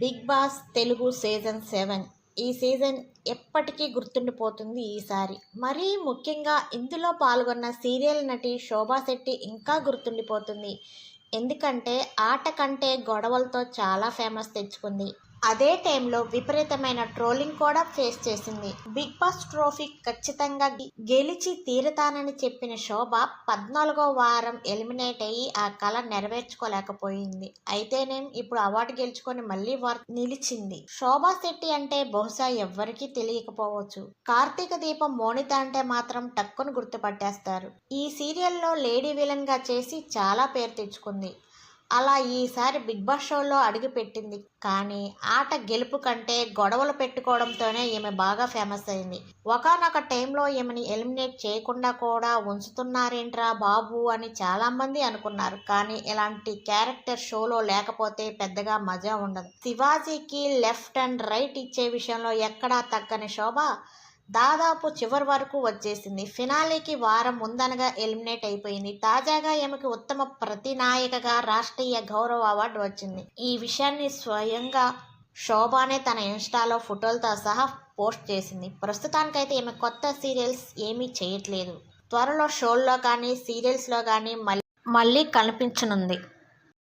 Bigg Boss Telugu season seven. ఈ season ఎప్పటికీ గుర్తుండిపోతుంది ఈసారి. మరీ ముఖ్యంగా ఇందులో పాల్గొన్న సీరియల్ నటి శోభా శెట్టి ఇంకా గుర్తుండిపోతుంది. ఎందుకంటే ఆట కంటే గొడవలతో చాలా ఫేమస్ తెచ్చుకుంది. అదే టైంలో విపరీతమైన ట్రోలింగ్ కూడా ఫేస్ చేసింది. బిగ్ బాస్ ట్రోఫీ ఖచ్చితంగా గెలిచి తీరతానని చెప్పిన శోభ పద్నాలుగో వారం ఎలిమినేట్ అయ్యి ఆ కళ నెరవేర్చుకోలేకపోయింది. అయితేనేం ఇప్పుడు అవార్డు గెలుచుకొని మళ్ళీ వార్ నిలిచింది. శోభా శెట్టి అంటే బహుశా ఎవ్వరికీ తెలియకపోవచ్చు. కార్తీక దీపం మోనిత అంటే మాత్రం టక్కును గుర్తుపట్టేస్తారు. ఈ సీరియల్లో లేడీ విలన్గా చేసి చాలా పేరు తెచ్చుకుంది. అలా ఈసారి బిగ్ బాస్ షోలో అడుగుపెట్టింది. కానీ ఆట గెలుపు కంటే గొడవలు పెట్టుకోవడంతోనే ఈమె బాగా ఫేమస్ అయింది. ఒకనొక టైంలో ఈమెని ఎలిమినేట్ చేయకుండా కూడా ఉంచుతున్నారేంట్రా బాబు అని చాలామంది అనుకున్నారు. కానీ ఇలాంటి క్యారెక్టర్ షోలో లేకపోతే పెద్దగా మజా ఉండదు. శివాజీకి లెఫ్ట్ అండ్ రైట్ ఇచ్చే విషయంలో ఎక్కడా తగ్గని శోభ దాదాపు చివరి వరకు వచ్చేసింది. ఫినాలేకి వారం ముందనగా ఎలిమినేట్ అయిపోయింది. తాజాగా ఈమెకి ఉత్తమ ప్రతినాయకగా రాష్ట్రీయ గౌరవ అవార్డు వచ్చింది. ఈ విషయాన్ని స్వయంగా శోభానే తన ఇన్స్టాలో ఫోటోలతో సహా పోస్ట్ చేసింది. ప్రస్తుతానికైతే ఈమె కొత్త సీరియల్స్ ఏమీ చేయట్లేదు. త్వరలో షోల్లో కానీ సీరియల్స్లో కానీ మళ్ళీ మళ్ళీ కనిపించనుంది.